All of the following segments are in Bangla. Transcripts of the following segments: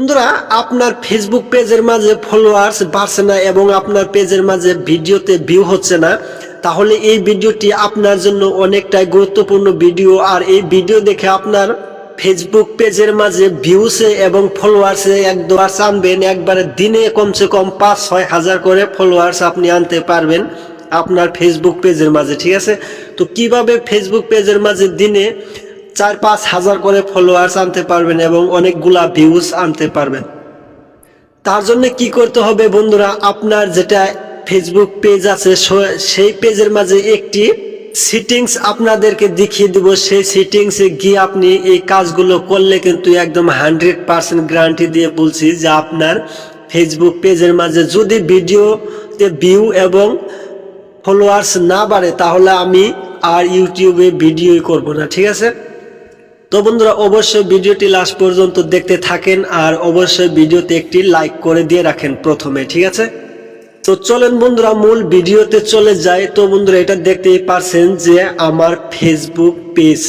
বন্ধুরা, আপনার ফেসবুক পেজের মাঝে ফলোয়ার্স বাড়ছে না এবং আপনার পেজের মাঝে ভিডিওতে ভিউ হচ্ছে না, তাহলে এই ভিডিওটি আপনার জন্য অনেকটাই গুরুত্বপূর্ণ ভিডিও। আর এই ভিডিও দেখে আপনার ফেসবুক পেজের মাঝে ভিউসে এবং ফলোয়ার্সে একদম আনবেন একবারে দিনে কমসে কম পাঁচ, ছয় হাজার করে ফলোয়ার্স আপনি আনতে পারবেন আপনার ফেসবুক পেজের মাঝে, ঠিক আছে? তো কীভাবে ফেসবুক পেজের মাঝে দিনে চার পাঁচ হাজার করে ফলোয়ার্স আনতে পারবেন এবং অনেকগুলা ভিউজ আনতে পারবেন। তার জন্য কি করতে হবে বন্ধুরা, আপনার যেটা ফেসবুক পেজ আছে সেই পেজের মাঝে একটি সিটিংস আপনাদেরকে দেখিয়ে দিব। সেই সিটিংসে গিয়ে আপনি এই কাজগুলো করলে কিন্তু একদম হান্ড্রেড পার্সেন্ট গ্যারান্টি দিয়ে বলছি যে আপনার ফেসবুক পেজের মাঝে যদি ভিডিওতে ভিউ এবং ফলোয়ার্স না বাড়ে, তাহলে আমি আর ইউটিউবে ভিডিওই করব না, ঠিক আছে? তো বন্ধুরা, অবশ্যই ভিডিওটি লাস্ট পর্যন্ত দেখতে থাকেন আর অবশ্যই ভিডিওতে একটি লাইক করে দিয়ে রাখেন প্রথমে, ঠিক আছে? তো চলেন বন্ধুরা, মূল ভিডিওতে চলে যাই। তো বন্ধুরা, এটা দেখতেই পারছেন যে আমার ফেসবুক পেজ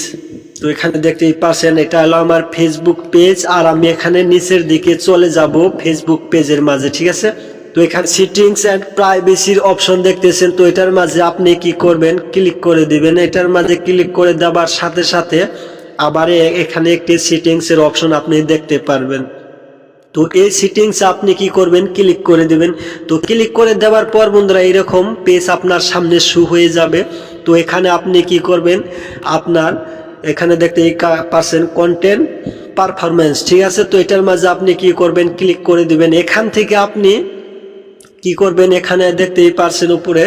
তো এখানে দেখতেই পারছেন, এটা হলো আমার ফেসবুক পেজ আর আমি এখানে নিচের দিকে চলে যাব ফেসবুক পেজের মাঝে, ঠিক আছে? তো এখানে সিটিংস অ্যান্ড প্রাইভেসির অপশন দেখতেছেন। তো এটার মাঝে আপনি কি করবেন? ক্লিক করে দিবেন। এটার মাঝে ক্লিক করে দেওয়ার সাথে সাথে আবার এখানে একটি সিটিংস এর অপশন আপনি দেখতে পারবেন। তো এই সিটিংস আপনি কি করবেন? ক্লিক করে দিবেন। তো ক্লিক করে দেওয়ার পর বন্ধুরা এরকম পেজ আপনার সামনে শু হয়ে যাবে। তো এখানে আপনি কি করবেন? আপনার এখানে দেখতে পাচ্ছেন কন্টেন্ট পারফরমেন্স ঠিক আছে? তো এটার মাঝে আপনি কি করবেন? ক্লিক করে দিবেন। এখান থেকে আপনি কি করবেন? এখানে দেখতেই পারছেন উপরে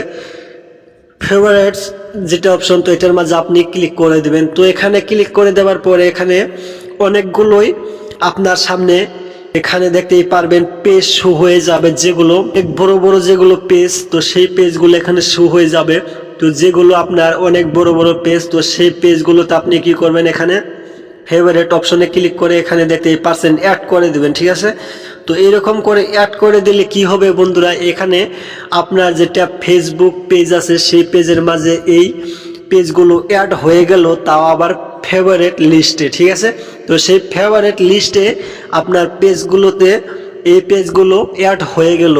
ফেভারিটস যেটা অপশন তো এটার মাঝে আপনি ক্লিক করে দিবেন। তো এখানে ক্লিক করে দেওয়ার পরে এখানে অনেকগুলোই আপনার সামনে এখানে দেখতেই পারবেন পেজ শো হয়ে যাবে যেগুলো এক বড় বড় যেগুলো পেজ তো সেই পেজগুলো এখানে শো হয়ে যাবে। তো যেগুলো আপনার অনেক বড় বড় পেজ তো সেই পেজগুলোতে আপনি কি করবেন এখানে ফেভারিট অপশনে ক্লিক করে এখানে দেখতেই পারছেন অ্যাড করে দেবেন, ঠিক আছে? তো এরকম করে অ্যাড করে দিলে কি হবে বন্ধুরা? এখানে আপনার যেটা ফেসবুক পেজ আছে, সেই পেজের মাঝে এই পেজগুলো অ্যাড হয়ে গেল, তাও আবার ফেভারিট লিস্টে ঠিক আছে? তো সেই ফেভারেট লিস্টে আপনার পেজগুলোতে এই পেজগুলো অ্যাড হয়ে গেল।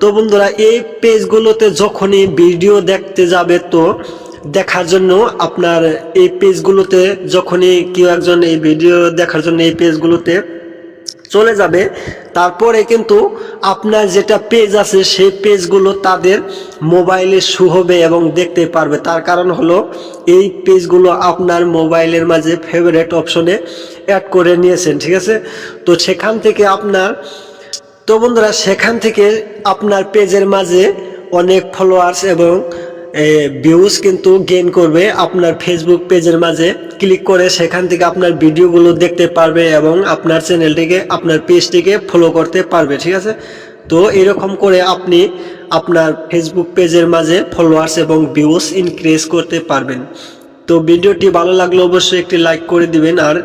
তো বন্ধুরা, এই পেজগুলোতে যখনই ভিডিও দেখতে যাবে, তো দেখার জন্য আপনার এই পেজগুলোতে যখনই কেউ একজন এই ভিডিও দেখার জন্য এই পেজগুলোতে চলে যাবে। তারপরে কিন্তু আপনার যেটা পেজ আছে, সেই পেজগুলো তাদের মোবাইলে শু হবে এবং দেখতে পারবে। তার কারণ হলো, এই পেজগুলো আপনার মোবাইলের মাঝে ফেভারেট অপশনে অ্যাড করে নিয়েছেন, ঠিক আছে? তো সেখান থেকে আপনার, তো বন্ধুরা, সেখান থেকে আপনার পেজের মাঝে অনেক ফলোয়ার্স এবং ভিউজ কিন্তু গেইন করবে আপনার ফেসবুক পেজের মাঝে। ক্লিক করে সেখান থেকে আপনার ভিডিওগুলো দেখতে পারবে এবং আপনার চ্যানেলটিকে আপনার পেজটিকে ফলো করতে পারবে, ঠিক আছে? তো এরকম করে আপনি আপনার ফেসবুক পেজের মাঝে ফলোয়ার্স এবং ভিউজ ইনক্রিজ করতে পারবেন। তো ভিডিওটি ভালো লাগলে অবশ্যই একটি লাইক করে দিবেন আর